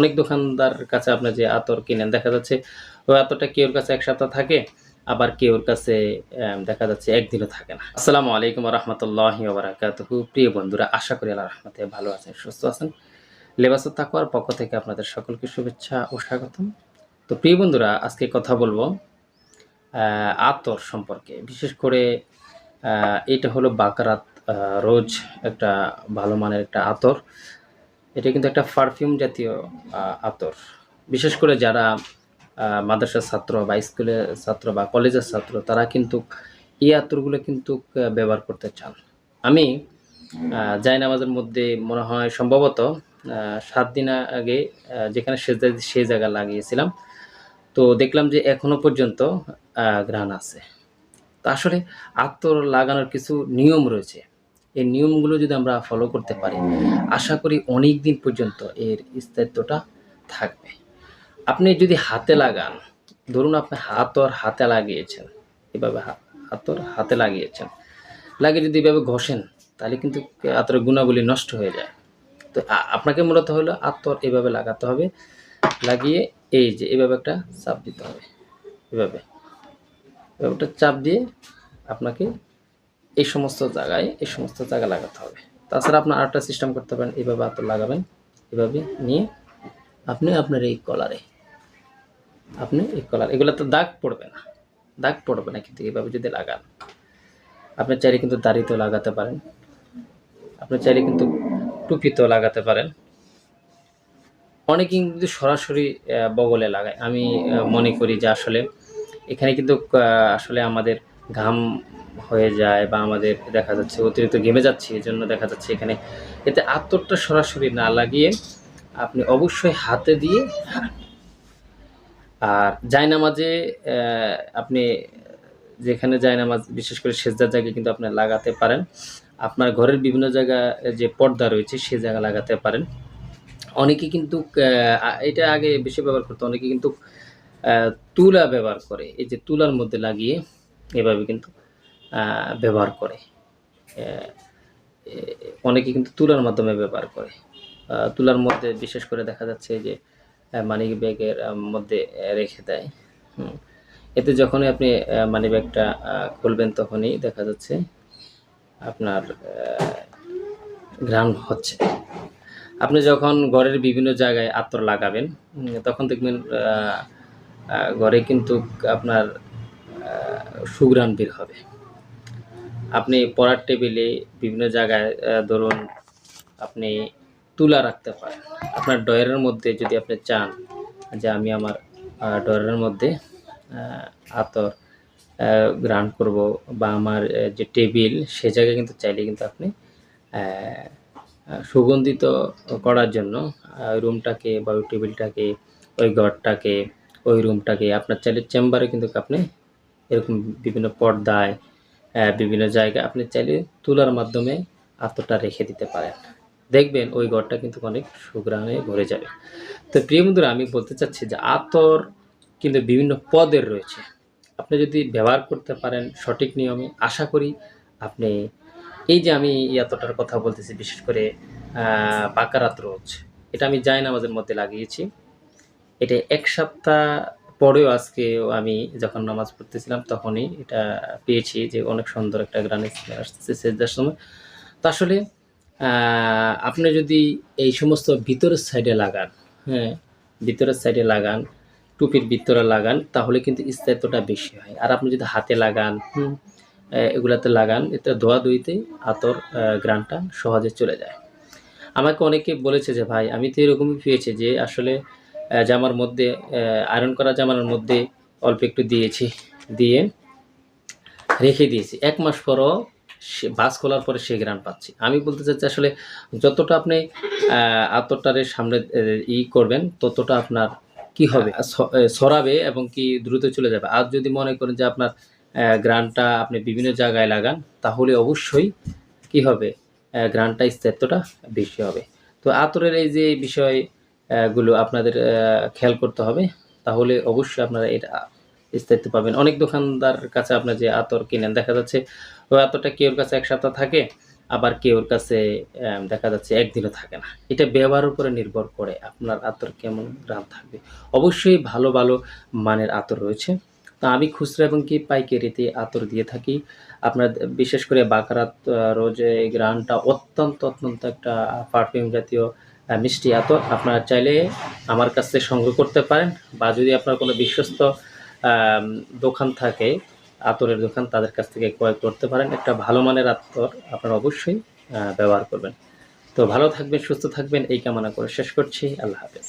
অনেক দোকানদার কাছে আপনার যে আতর কিনেন, দেখা যাচ্ছে ওই আতরটা কেউর কাছে এক সপ্তাহ থাকে, আবার কেউর কাছে দেখা যাচ্ছে একদিনও থাকে না। আসসালামু আলাইকুম রহমতুল্লাহ বারাকাতুহু প্রিয় বন্ধুরা, আশা করি আল্লাহ রহমতে ভালো আছেন, সুস্থ আছেন। লেবাস তাকুয়ার পক্ষ থেকে আপনাদের সকলকে শুভেচ্ছা ও স্বাগতম। তো প্রিয় বন্ধুরা, আজকে কথা বলব আতর সম্পর্কে। বিশেষ করে এটা হলো বাকারাত রোজ একটা ভালো মানের একটা আতর। এটা কিন্তু একটা পারফিউম জাতীয় আতর। বিশেষ করে যারা মাদ্রাসার ছাত্র বা স্কুলের ছাত্র বা কলেজের ছাত্র, তারা কিন্তু এই আতরগুলো কিন্তু ব্যবহার করতে চান। আমি জায়নামাজের মধ্যে মনে হয় সম্ভবত সাত দিন আগে যেখানে সে সেই জায়গা লাগিয়েছিলাম। তো দেখলাম যে এখনও পর্যন্ত ঘ্রাণ আছে। তা আসলে আতর লাগানোর কিছু নিয়ম রয়েছে। এই নিয়মগুলো যদি আমরা ফলো করতে পারি, আশা করি অনেক দিন পর্যন্ত এর স্থায়িত্বটা থাকবে। আপনি যদি হাতে লাগান, ধরুন আপনি হাতর হাতে লাগিয়েছেন, এভাবে হাতর হাতে লাগিয়েছেন, লাগিয়ে যদি এভাবে ঘষেন, তাহলে কিন্তু আতরের গুণাবলী নষ্ট হয়ে যায়। তো আপনাকে মূলত হলো আতর এভাবে লাগাতে হবে, লাগিয়ে এই যে এভাবে একটা চাপ দিতে হবে, এভাবে। এভাবে একটা চাপ দিয়ে আপনাকে এই সমস্ত জায়গায়, এই সমস্ত জায়গা লাগাতে হবে। তাছাড়া আপনার আরেকটা সিস্টেম করতে পারেন এইভাবে আতর লাগাবেন, এভাবে নিয়ে আপনি আপনার এই কলারে আপনি এই কলার এগুলো তো দাগ পড়বে না, দাগ পড়বে না কিন্তু এভাবে যদি লাগান। আপনি চাইলে কিন্তু দাড়িতেও লাগাতে পারেন, আপনি চাইলে কিন্তু টুপিতেও লাগাতে পারেন। অনেকেই কিন্তু সরাসরি বগলে লাগায়। আমি মনে করি যে আসলে এখানে কিন্তু আসলে আমাদের ঘাম হয়ে যায় বা আমাদের দেখা যাচ্ছে অতিরিক্ত ঘেমে যাচ্ছে, এই জন্য দেখা যাচ্ছে এখানে এতে আতরটা সরাসরি না লাগিয়ে আপনি অবশ্যই হাতে দিয়ে আর জায়নামাজে আপনি যেখানে জায়নামাজ, বিশেষ করে সেজদার জায়গায় কিন্তু আপনি লাগাতে পারেন। আপনার ঘরের বিভিন্ন জায়গায় যে পর্দা রয়েছে, সে জায়গা লাগাতে পারেন। অনেকে কিন্তু এটা আগে বেশি ব্যবহার করতো, অনেকে কিন্তু তুলা ব্যবহার করে। এই যে তুলার মধ্যে লাগিয়ে এভাবে কিন্তু ব্যবহার করে। অনেকে কিন্তু তুলার মাধ্যমে ব্যবহার করে। তুলার মধ্যে বিশেষ করে দেখা যাচ্ছে যে মানি ব্যাগের মধ্যে রেখে দেয়। এতে যখনই আপনি মানি ব্যাগটা খুলবেন তখনই দেখা যাচ্ছে আপনার ঘ্রাণ হচ্ছে। আপনি যখন ঘরের বিভিন্ন জায়গায় আতর লাগাবেন তখন দেখবেন ঘরে কিন্তু আপনার আহ, সুঘ্রাণ বের হবে। আপনি পড়ার টেবিলে বিভিন্ন জায়গায় ধরুন আপনি তুলা রাখতে পারেন। আপনার ডয়ারের মধ্যে যদি আপনি চান যে আমি আমার আহ, ডয়ারের মধ্যে আতর গ্রান্ড করব বা আমার যে টেবিল সে জায়গায় কিন্তু চাইলে কিন্তু আপনি সুগন্ধিত করার জন্য রুমটাকে বা ওই টেবিলটাকে ওই ঘরটাকে ওই রুমটাকে আপনার চাইলে চেম্বারে কিন্তু আপনি এরকম বিভিন্ন পর্দায় বিভিন্ন জায়গায় আপনি চাইলে তুলার মাধ্যমে আতরটা রেখে দিতে পারেন। দেখবেন ওই ঘরটা কিন্তু অনেক সুগ্রামে ভরে যাবে। তো প্রিয় বন্ধুরা, আমি বলতে চাচ্ছি যে আতর কিন্তু বিভিন্ন পদের রয়েছে। আপনি যদি ব্যবহার করতে পারেন সঠিক নিয়মে, আশা করি আপনি এই যে আমি আতরটার কথা বলতেছি, বিশেষ করে পাকার রোজ, এটা আমি জায় নামাজের মধ্যে লাগিয়েছি। এটা এক সপ্তাহ পরেও আজকে আমি যখন নামাজ পড়তেছিলাম তখনই এটা পেয়েছি যে অনেক সুন্দর একটা গ্রানে আসতেছে সেজদার সময়। তো আসলে আপনি যদি এই সমস্ত ভিতরের সাইডে লাগান হ্যাঁ ভিতরের সাইডে লাগান টুপির ভিতরে লাগান তাহলে কিন্তু স্থায়িত্বটা বেশি হয়। আর আপনি যদি হাতে লাগান হুম, এগুলাতে লাগান এতে ধোয়া ধুইতেই আতর গ্রানটা সহজে চলে যায়। আমাকে অনেকে বলেছে যে ভাই আমি তো এরকমই পেয়েছি যে আসলে জামার মধ্যে আয়রন করা জামার মধ্যে অল্প একটু দিয়েছি দিয়ে রেখে দিয়েছি। এক মাস পরও সে বাস খোলার পরে সে গ্রান পাচ্ছি। আমি বলতে চাচ্ছি আসলে যতটা আপনি আহ, আতরটারের সামনে ই করবেন ততটা আপনার কি হবে? সরাবে এবং কি দ্রুত চলে যাবে। আর যদি মনে করেন যে আপনার গ্রানটা আপনি বিভিন্ন জায়গায় লাগান তাহলে অবশ্যই কি হবে? গ্রানটা স্থায়িত্বটা বেশি হবে। তো আতরের এই যে বিষয় গুলো আপনাদের খেয়াল করতে হবে। তাহলে অবশ্যই আপনারা এটা স্থায়িত্ব পাবেন। অনেক দোকানদার কাছে আপনার যে আতর কিনেন, দেখা যাচ্ছে ওই আতরটা কেউর কাছে এক সপ্তাহ থাকে, আবার কেউর কাছে দেখা যাচ্ছে একদিনও থাকে না। এটা ব্যবহারের উপরে নির্ভর করে আপনার আতর কেমন গ্রাম থাকবে। অবশ্যই ভালো ভালো মানের আতর রয়েছে। তা আমি খুচরা এবং কি পাইকারিতে আতর দিয়ে থাকি। আপনার বিশেষ করে বাকারাত রোজে গ্রানটা অত্যন্ত অত্যন্ত একটা পারফিউম জাতীয় মিষ্টি আতর আপনারা চাইলে আমার কাছ থেকে সংগ্রহ করতে পারেন বা যদি আপনার কোনো বিশ্বস্ত দোকান থাকে, আতরের দোকান, তাদের কাছ থেকে ক্রয় করতে পারেন। একটা ভালো মানের আতর আপনারা অবশ্যই ব্যবহার করবেন। তো ভালো থাকবেন, সুস্থ থাকবেন, এই কামনা করে শেষ করছি। আল্লাহ হাফেজ।